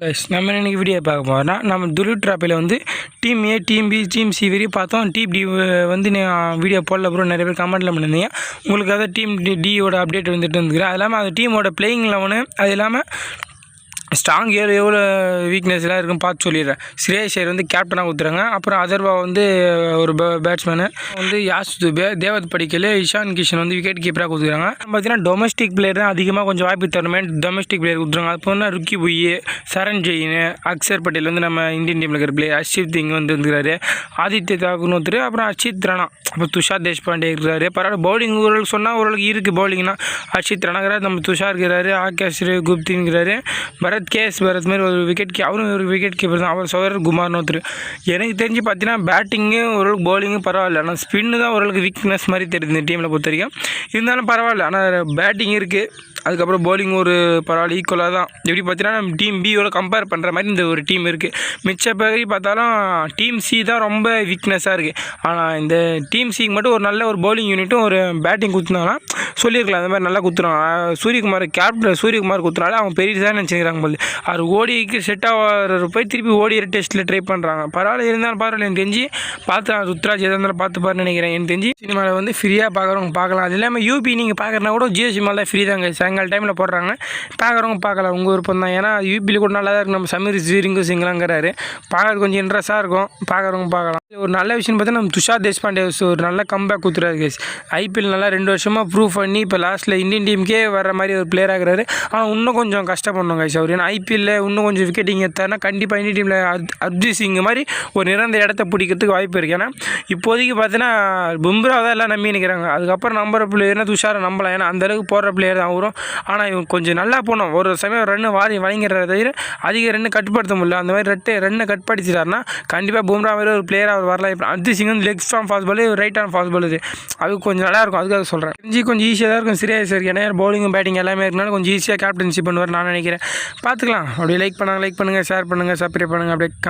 Guys நம்ம இன்னைக்கு video பார்க்க போகிறோம்னா நம்ம துரு ட்ராப்பில் வந்து team A team B team C வரையும் பார்த்தோம். டீம் டி வந்து வீடியோ போடல அப்புறம் நிறைய பேர் கமெண்ட்டில் பண்ணியிருந்தீங்க உங்களுக்கு அதான் டீம் டி டியோட அப்டேட் வந்துட்டு இருந்துக்கிறேன் அது இல்லாமல் அந்த டீமோட பிளேயிங் லெவனு அது இல்லாமல் ஸ்ட்ராங் ஏழு எவ்வளோ வீக்னஸ்லாம் இருக்குன்னு பார்த்து சொல்லிடுறேன். ஸ்ரேயஸ் ஐயர் வந்து கேப்டனாக ஊற்றுறாங்க அப்புறம் அதர்வா வந்து ஒரு பேட்ஸ்மேனு வந்து யாஸ் துபே தேவத் படிக்கல் இஷான் கிஷன் வந்து விக்கெட் கீப்பராக கொடுத்துருக்காங்க. பார்த்தீங்கன்னா டொமஸ்டிக் பிளேயர் தான் அதிகமாக கொஞ்சம் வாய்ப்பு தரணுமே டொமஸ்டிக் பிளேயர் கொடுத்துருங்க அப்போ வந்து ருக்கி புய் சரண் ஜெயின் அக்ஷர் பட்டேல் வந்து நம்ம இந்தியன் டீமில் இருக்கிற பிளேயர் அர்ஷித் திங் வந்து இருக்கிறாரு ஆதித்ய தாக்குன்னு ஒருத்தர் அப்புறம் அர்ஷித் ராணா அப்புறம் துஷார் தேஷ்பாண்டே இருக்கிறாரு. பரவாயில்ல பவுலிங் ஓரளவுக்கு சொன்னால் ஓரளவுக்கு இருக்குது பவுலிங்னா அர்ஷித் ராணாங்கிறார் நம்ம துஷார் இருக்கிறாரு ஆகாஷ் குப்திங்கிறாரு. பரத் கேஎஸ் பரத் மாதிரி ஒரு விக்கெட் கீ அவரும் ஒரு விக்கெட் கீப்பர் தான். அவர் சோதரர் குமார்னு ஒருத்தர் எனக்கு தெரிஞ்சு பார்த்தீங்கன்னா பேட்டிங்கு ஓரளவுக்கு பவுலிங்கும் பரவாயில்ல. ஆனால் ஸ்பின்னு தான் ஓரளவுக்கு வீக்னஸ் மாதிரி தெரியுது இந்த டீமில் பொறுத்த வரைக்கும். இருந்தாலும் பரவாயில்ல. ஆனால் பேட்டிங் இருக்குது அதுக்கப்புறம் பவுலிங் ஒரு பரவாயில்ல ஈக்குவலாக தான். எப்படி பார்த்தீங்கன்னா நம்ம டீம் பியோட கம்பேர் பண்ணுற மாதிரி இந்த ஒரு டீம் இருக்குது மிச்ச பகுதி பார்த்தாலும் டீம் சி தான் ரொம்ப வீக்னஸாக இருக்குது ஆனால் இந்த டீம் சிக்கு மட்டும் ஒரு நல்ல ஒரு பவுலிங் யூனிட்டும் ஒரு பேட்டிங் குத்துனாங்கன்னா சொல்லியிருக்கலாம். அந்த மாதிரி நல்லா குத்துறான் சூரியகுமார் கேப்டன் சூரியகுமார் குத்துறாலே அவங்க பெரிய தான் நினச்சிக்கிறாங்க போல அவர் ஓடிக்கு செட் ஆகிற போய் திருப்பி ஓடிற டெஸ்ட்டில் ட்ரை பண்ணுறாங்க பரவாயில்ல இருந்தாலும் பரவாயில்ல எனக்கு தெரிஞ்சு பார்த்து ருத்ராஜ் எதாக இருந்தாலும் பார்த்து பாரு நினைக்கிறேன். எனக்கு தெரிஞ்சு சினிமாவில் வந்து ஃப்ரீயாக பார்க்குறவங்க பார்க்கலாம் அது இல்லாமல் யூபி நீங்கள் பார்க்குறனா கூட ஜியோ சினிமாவில் ஃப்ரீ தாங்க. சாயங்கால டைமில் போடுறாங்க. பார்க்குறவங்க பார்க்கலாம் உங்கள் விருப்பம் தான். ஏன்னா யூபியில் கூட நல்லா தான் இருக்கு. நம்ம சமீர் ஜீரிங்கு சிங்கலாங்கிறாரு. பார்க்கறது கொஞ்சம் இன்ட்ரெஸ்ட்டாக இருக்கும். பார்க்குறவங்க பார்க்கலாம் ஒரு நல்ல விஷயம் பார்த்தா நம்ம துஷார் தேஷ்பாண்டே ஒரு நல்ல கம்பேக் கொடுத்துறாரு கேஸ் ஐபிஎல் நல்லா ரெண்டு வருஷமாக ப்ரூவ் பண்ணி இப்போ லாஸ்ட்டில் இந்தியன் டீமுக்கே வர மாதிரி ஒரு பிளேயர் ஆகிறாரு. ஆனால் இன்னும் கொஞ்சம் கஷ்டப்படணும் கைஸ் அவர் ஏன்னா ஐபிஎல்ல இன்னும் கொஞ்சம் விக்கெட்டிங் எடுத்தாருன்னா கண்டிப்பாக இந்தியன் டீமில் அர்ஜித் சிங் மாதிரி ஒரு நிரந்தர இடத்த பிடிக்கிறதுக்கு வாய்ப்பு இருக்குது ஏன்னா இப்போதைக்கு பார்த்தீங்கன்னா பும்ரா தான் எல்லாம் நம்பி நிற்கிறாங்க அதுக்கப்புறம் நம்புற பிளேயர்னா துஷாரை நம்பலாம். ஏன்னா அந்தளவுக்கு போடுற பிளேயர் தான் வரும் ஆனால் இவங்க கொஞ்சம் நல்லா போனோம் ஒரு சமயம் ரன்னு வாரி வழங்கிறத தவிர அதிக ரன்னு கட்டுப்படுத்த முடியல. அந்த மாதிரி ரெட்டு ரன்னை கட்டுப்படுத்திட்டாருன்னா கண்டிப்பாக பும்ரா மாதிரி ஒரு பிளேயராக அவர் வரலாம் இப்போ அர்ஜித் சிங் வந்து leg form fast ball right arm fast ball இது. அது கொஞ்சம் நல்லா இருக்கும் அதுக்காக சொல்கிறேன் தெரிஞ்சு கொஞ்சம் ஈஸியாக தான் இருக்கும் சீரியஸ் இருக்கு. ஏன்னா பவுலிங்கும் பேட்டிங் எல்லாமே இருக்கனால கொஞ்சம் ஈஸியாக கேப்டன்ஷிப் பண்ணுவார் நான் நினைக்கிறேன். பார்த்துக்கலாம். அப்படியே லைக் பண்ணாங்க லைக் பண்ணுங்கள் ஷேர் பண்ணுங்கள் சப்ஸ்கிரைப் பண்ணுங்கள் அப்படியே